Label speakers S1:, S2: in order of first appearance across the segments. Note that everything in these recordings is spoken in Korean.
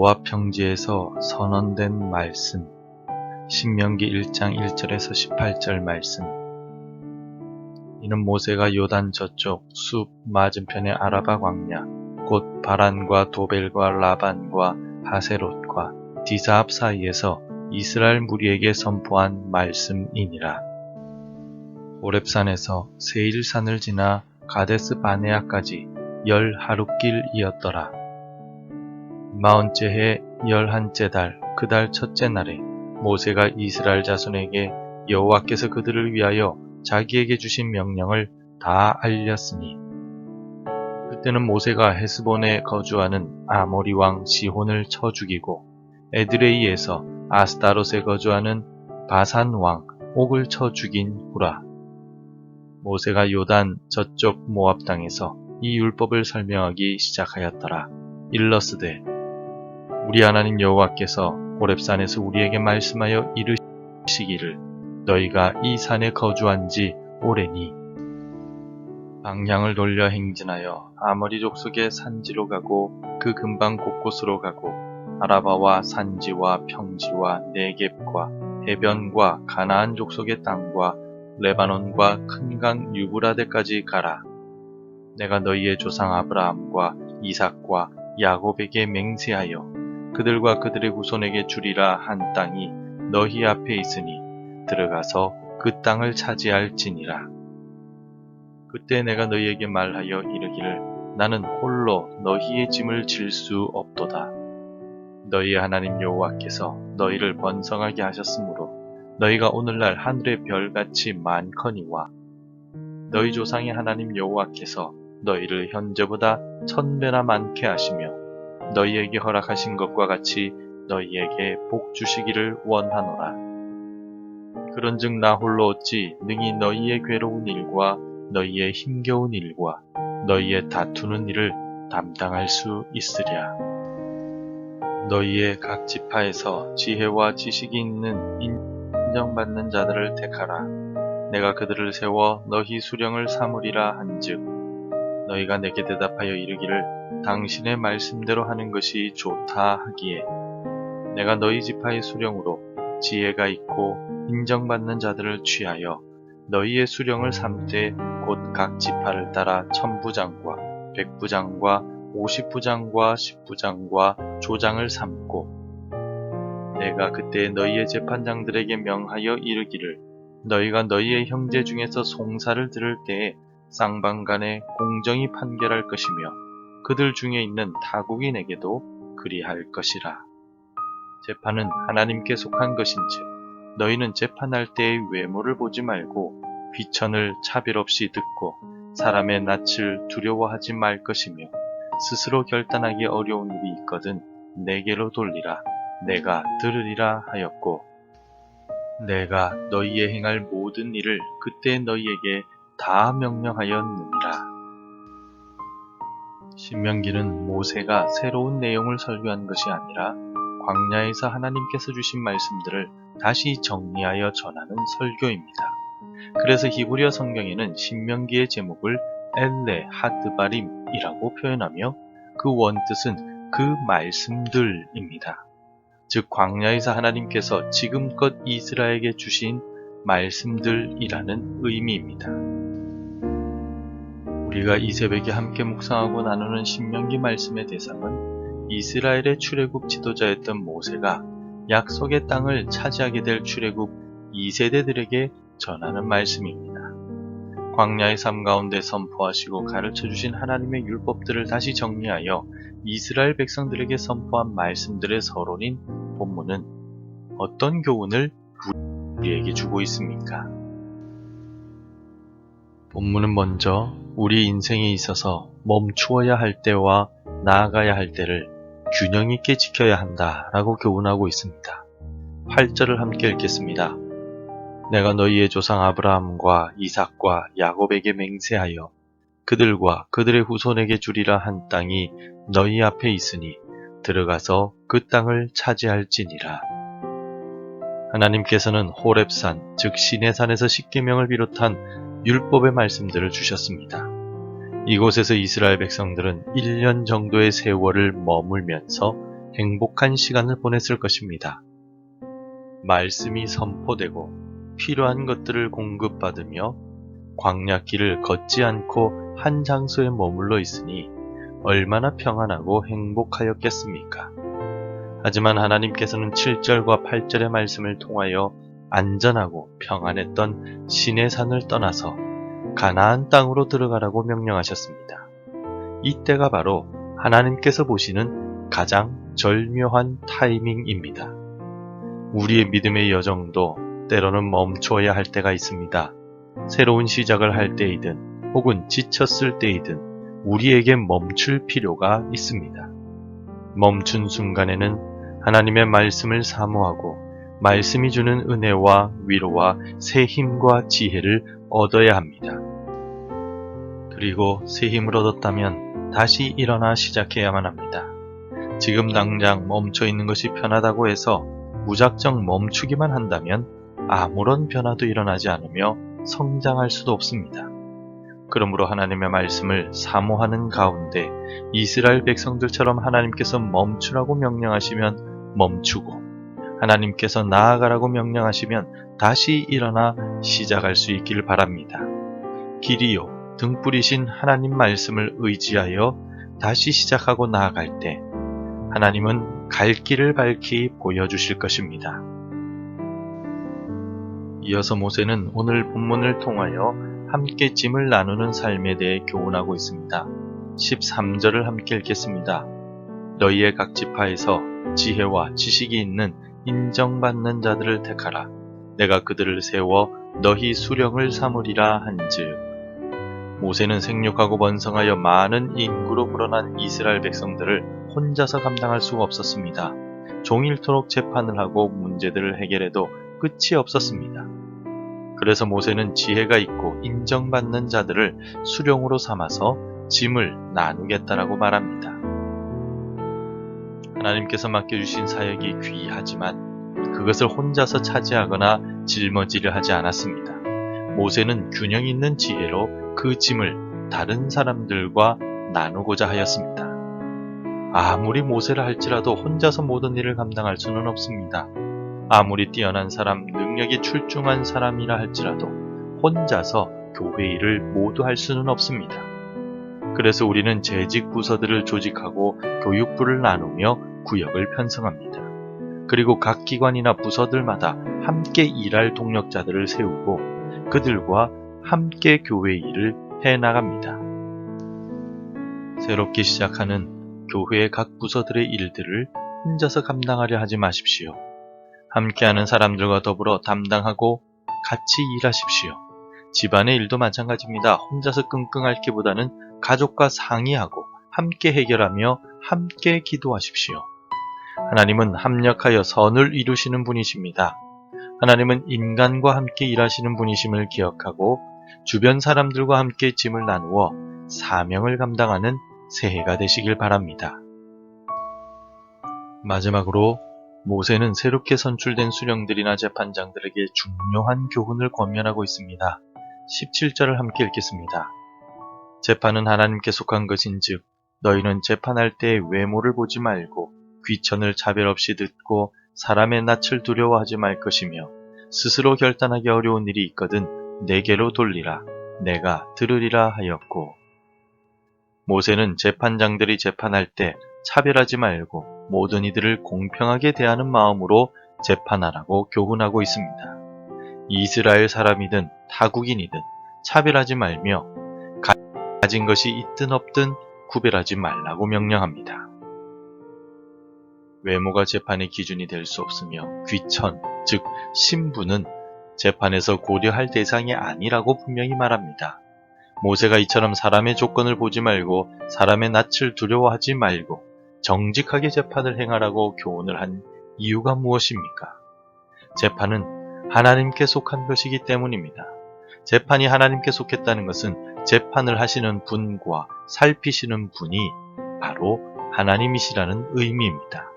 S1: 모압 평지에서 선언된 말씀 신명기 1장 1절에서 18절 말씀 이는 모세가 요단 저쪽 숲 맞은편의 아라바 광야 곧 바란과 도벨과 라반과 하세롯과 디사압 사이에서 이스라엘 무리에게 선포한 말씀이니라. 오렙산에서 세일산을 지나 가데스 바네아까지 열 하루길이었더라. 마흔째 해 열한째 달 그 달 첫째 날에 모세가 이스라엘 자손에게 여호와께서 그들을 위하여 자기에게 주신 명령을 다 알렸으니 그때는 모세가 헤스본에 거주하는 아모리 왕 시혼을 쳐 죽이고 에드레이에서 아스타롯에 거주하는 바산 왕 옥을 쳐 죽인 후라. 모세가 요단 저쪽 모압 땅에서 이 율법을 설명하기 시작하였더라. 일러스되 우리 하나님 여호와께서 고렙산에서 우리에게 말씀하여 이르시기를 너희가 이 산에 거주한 지 오래니 방향을 돌려 행진하여 아머리 족속의 산지로 가고 그 근방 곳곳으로 가고 아라바와 산지와 평지와 네겝과 해변과 가나안 족속의 땅과 레바논과 큰 강 유브라데까지 가라. 내가 너희의 조상 아브라함과 이삭과 야곱에게 맹세하여 그들과 그들의 후손에게 주리라 한 땅이 너희 앞에 있으니 들어가서 그 땅을 차지할지니라. 그때 내가 너희에게 말하여 이르기를 나는 홀로 너희의 짐을 질 수 없도다. 너희의 하나님 여호와께서 너희를 번성하게 하셨으므로 너희가 오늘날 하늘의 별같이 많거니와 너희 조상의 하나님 여호와께서 너희를 현재보다 천 배나 많게 하시며 너희에게 허락하신 것과 같이 너희에게 복 주시기를 원하노라. 그런즉 나 홀로 어찌 능히 너희의 괴로운 일과 너희의 힘겨운 일과 너희의 다투는 일을 담당할 수 있으랴. 너희의 각 지파에서 지혜와 지식이 있는 인정받는 자들을 택하라. 내가 그들을 세워 너희 수령을 삼으리라 한즉 너희가 내게 대답하여 이르기를 당신의 말씀대로 하는 것이 좋다 하기에 내가 너희 지파의 수령으로 지혜가 있고 인정받는 자들을 취하여 너희의 수령을 삼되 곧 각 지파를 따라 천부장과 백부장과 오십부장과 십부장과 조장을 삼고 내가 그때 너희의 재판장들에게 명하여 이르기를 너희가 너희의 형제 중에서 송사를 들을 때에 쌍방간에 공정히 판결할 것이며 그들 중에 있는 타국인에게도 그리할 것이라. 재판은 하나님께 속한 것인지 너희는 재판할 때의 외모를 보지 말고 비천을 차별 없이 듣고 사람의 낯을 두려워하지 말 것이며 스스로 결단하기 어려운 일이 있거든 내게로 돌리라 내가 들으리라 하였고 내가 너희의 행할 모든 일을 그때 너희에게 다 명령하였느니라. 신명기는 모세가 새로운 내용을 설교한 것이 아니라 광야에서 하나님께서 주신 말씀들을 다시 정리하여 전하는 설교입니다. 그래서 히브리어 성경에는 신명기의 제목을 엘레 하드바림이라고 표현하며 그 원뜻은 그 말씀들입니다. 즉 광야에서 하나님께서 지금껏 이스라엘에게 주신 말씀들이라는 의미입니다. 우리가 이 새벽에 함께 묵상하고 나누는 신명기 말씀의 대상은 이스라엘의 출애굽 지도자였던 모세가 약속의 땅을 차지하게 될 출애굽 2세대들에게 전하는 말씀입니다. 광야의 삶 가운데 선포하시고 가르쳐 주신 하나님의 율법들을 다시 정리하여 이스라엘 백성들에게 선포한 말씀들의 서론인 본문은 어떤 교훈을 우리에게 주고 있습니까? 본문은 먼저 우리 인생에 있어서 멈추어야 할 때와 나아가야 할 때를 균형 있게 지켜야 한다 라고 교훈하고 있습니다. 8절을 함께 읽겠습니다. 내가 너희의 조상 아브라함과 이삭과 야곱에게 맹세하여 그들과 그들의 후손에게 주리라 한 땅이 너희 앞에 있으니 들어가서 그 땅을 차지할지니라. 하나님께서는 호렙산, 즉 시내산에서 십계명을 비롯한 율법의 말씀들을 주셨습니다. 이곳에서 이스라엘 백성들은 1년 정도의 세월을 머물면서 행복한 시간을 보냈을 것입니다. 말씀이 선포되고 필요한 것들을 공급받으며 광야길을 걷지 않고 한 장소에 머물러 있으니 얼마나 평안하고 행복하였겠습니까? 하지만 하나님께서는 7절과 8절의 말씀을 통하여 안전하고 평안했던 신의 산을 떠나서 가나안 땅으로 들어가라고 명령하셨습니다. 이때가 바로 하나님께서 보시는 가장 절묘한 타이밍입니다. 우리의 믿음의 여정도 때로는 멈춰야 할 때가 있습니다. 새로운 시작을 할 때이든 혹은 지쳤을 때이든 우리에게 멈출 필요가 있습니다. 멈춘 순간에는 하나님의 말씀을 사모하고 말씀이 주는 은혜와 위로와 새 힘과 지혜를 얻어야 합니다. 그리고 새 힘을 얻었다면 다시 일어나 시작해야만 합니다. 지금 당장 멈춰 있는 것이 편하다고 해서 무작정 멈추기만 한다면 아무런 변화도 일어나지 않으며 성장할 수도 없습니다. 그러므로 하나님의 말씀을 사모하는 가운데 이스라엘 백성들처럼 하나님께서 멈추라고 명령하시면 멈추고 하나님께서 나아가라고 명령하시면 다시 일어나 시작할 수 있기를 바랍니다. 길이요 등불이신 하나님 말씀을 의지하여 다시 시작하고 나아갈 때 하나님은 갈 길을 밝히 보여주실 것입니다. 이어서 모세는 오늘 본문을 통하여 함께 짐을 나누는 삶에 대해 교훈하고 있습니다. 13절을 함께 읽겠습니다. 너희의 각 지파에서 지혜와 지식이 있는 인정받는 자들을 택하라. 내가 그들을 세워 너희 수령을 삼으리라 한즉 모세는 생육하고 번성하여 많은 인구로 불어난 이스라엘 백성들을 혼자서 감당할 수가 없었습니다. 종일토록 재판을 하고 문제들을 해결해도 끝이 없었습니다. 그래서 모세는 지혜가 있고 인정받는 자들을 수령으로 삼아서 짐을 나누겠다라고 말합니다. 하나님께서 맡겨주신 사역이 귀하지만 그것을 혼자서 차지하거나 짊어지려 하지 않았습니다. 모세는 균형 있는 지혜로 그 짐을 다른 사람들과 나누고자 하였습니다. 아무리 모세를 할지라도 혼자서 모든 일을 감당할 수는 없습니다. 아무리 뛰어난 사람, 능력이 출중한 사람이라 할지라도 혼자서 교회 일을 모두 할 수는 없습니다. 그래서 우리는 재직 부서들을 조직하고 교육부를 나누며 구역을 편성합니다. 그리고 각 기관이나 부서들마다 함께 일할 동력자들을 세우고 그들과 함께 교회 일을 해 나갑니다. 새롭게 시작하는 교회의 각 부서들의 일들을 혼자서 감당하려 하지 마십시오. 함께하는 사람들과 더불어 담당하고 같이 일하십시오. 집안의 일도 마찬가지입니다. 혼자서 끙끙 앓기보다는 가족과 상의하고 함께 해결하며 함께 기도하십시오. 하나님은 합력하여 선을 이루시는 분이십니다. 하나님은 인간과 함께 일하시는 분이심을 기억하고 주변 사람들과 함께 짐을 나누어 사명을 감당하는 새해가 되시길 바랍니다. 마지막으로 모세는 새롭게 선출된 수령들이나 재판장들에게 중요한 교훈을 권면하고 있습니다. 17절을 함께 읽겠습니다. 재판은 하나님께 속한 것인즉 너희는 재판할 때 외모를 보지 말고 귀천을 차별 없이 듣고 사람의 낯을 두려워하지 말 것이며 스스로 결단하기 어려운 일이 있거든 내게로 돌리라 내가 들으리라 하였고 모세는 재판장들이 재판할 때 차별하지 말고 모든 이들을 공평하게 대하는 마음으로 재판하라고 교훈하고 있습니다. 이스라엘 사람이든 타국인이든 차별하지 말며 가진 것이 있든 없든 구별하지 말라고 명령합니다. 외모가 재판의 기준이 될 수 없으며 귀천, 즉 신분은 재판에서 고려할 대상이 아니라고 분명히 말합니다. 모세가 이처럼 사람의 조건을 보지 말고 사람의 낯을 두려워하지 말고 정직하게 재판을 행하라고 교훈을 한 이유가 무엇입니까? 재판은 하나님께 속한 것이기 때문입니다. 재판이 하나님께 속했다는 것은 재판을 하시는 분과 살피시는 분이 바로 하나님이시라는 의미입니다.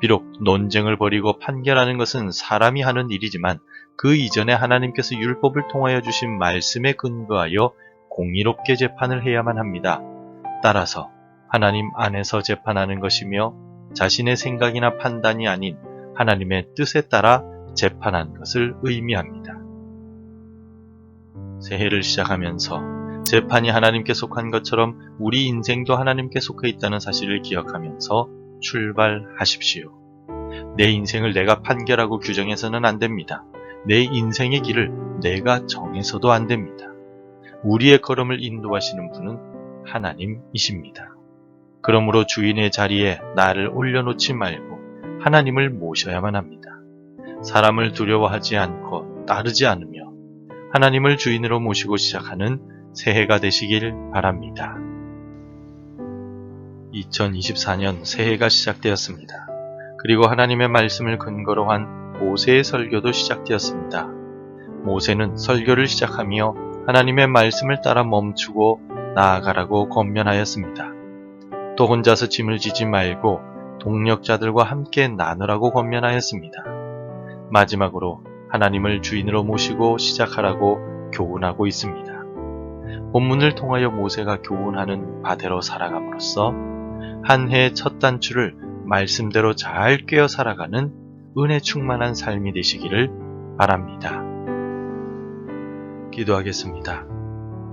S1: 비록 논쟁을 벌이고 판결하는 것은 사람이 하는 일이지만 그 이전에 하나님께서 율법을 통하여 주신 말씀에 근거하여 공의롭게 재판을 해야만 합니다. 따라서 하나님 안에서 재판하는 것이며 자신의 생각이나 판단이 아닌 하나님의 뜻에 따라 재판한 것을 의미합니다. 새해를 시작하면서 재판이 하나님께 속한 것처럼 우리 인생도 하나님께 속해 있다는 사실을 기억하면서 출발하십시오. 내 인생을 내가 판결하고 규정해서는 안 됩니다. 내 인생의 길을 내가 정해서도 안 됩니다. 우리의 걸음을 인도하시는 분은 하나님이십니다. 그러므로 주인의 자리에 나를 올려놓지 말고 하나님을 모셔야만 합니다. 사람을 두려워하지 않고 따르지 않으며 하나님을 주인으로 모시고 시작하는 새해가 되시길 바랍니다. 2024년 새해가 시작되었습니다. 그리고 하나님의 말씀을 근거로 한 모세의 설교도 시작되었습니다. 모세는 설교를 시작하며 하나님의 말씀을 따라 멈추고 나아가라고 권면하였습니다. 또 혼자서 짐을 지지 말고 동력자들과 함께 나누라고 권면하였습니다. 마지막으로 하나님을 주인으로 모시고 시작하라고 교훈하고 있습니다. 본문을 통하여 모세가 교훈하는 바대로 살아감으로써 한 해의 첫 단추를 말씀대로 잘 꿰어 살아가는 은혜 충만한 삶이 되시기를 바랍니다. 기도하겠습니다.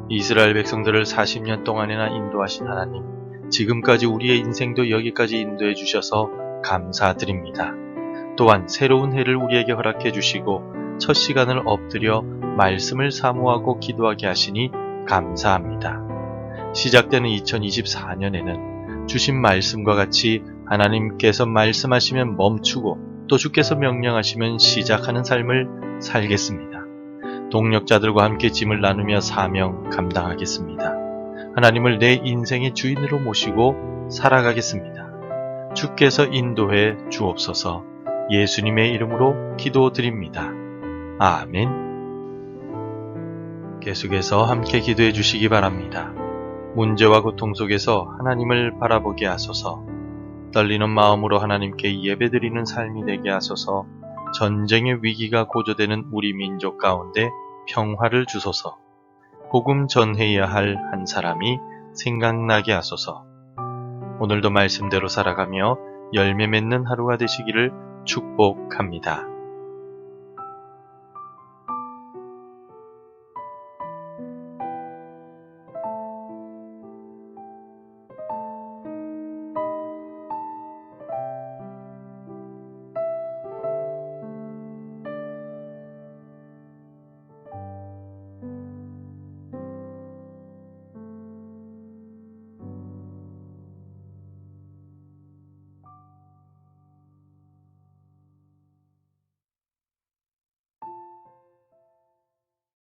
S1: 이스라엘 백성들을 40년 동안이나 인도하신 하나님, 지금까지 우리의 인생도 여기까지 인도해 주셔서 감사드립니다. 또한 새로운 해를 우리에게 허락해 주시고 첫 시간을 엎드려 말씀을 사모하고 기도하게 하시니 감사합니다. 시작되는 2024년에는 주신 말씀과 같이 하나님께서 말씀하시면 멈추고 또 주께서 명령하시면 시작하는 삶을 살겠습니다. 동력자들과 함께 짐을 나누며 사명 감당하겠습니다. 하나님을 내 인생의 주인으로 모시고 살아가겠습니다. 주께서 인도해 주옵소서 예수님의 이름으로 기도드립니다. 아멘. 계속해서 함께 기도해 주시기 바랍니다. 문제와 고통 속에서 하나님을 바라보게 하소서. 떨리는 마음으로 하나님께 예배드리는 삶이 되게 하소서. 전쟁의 위기가 고조되는 우리 민족 가운데 평화를 주소서. 복음 전해야 할 한 사람이 생각나게 하소서. 오늘도 말씀대로 살아가며 열매 맺는 하루가 되시기를 축복합니다.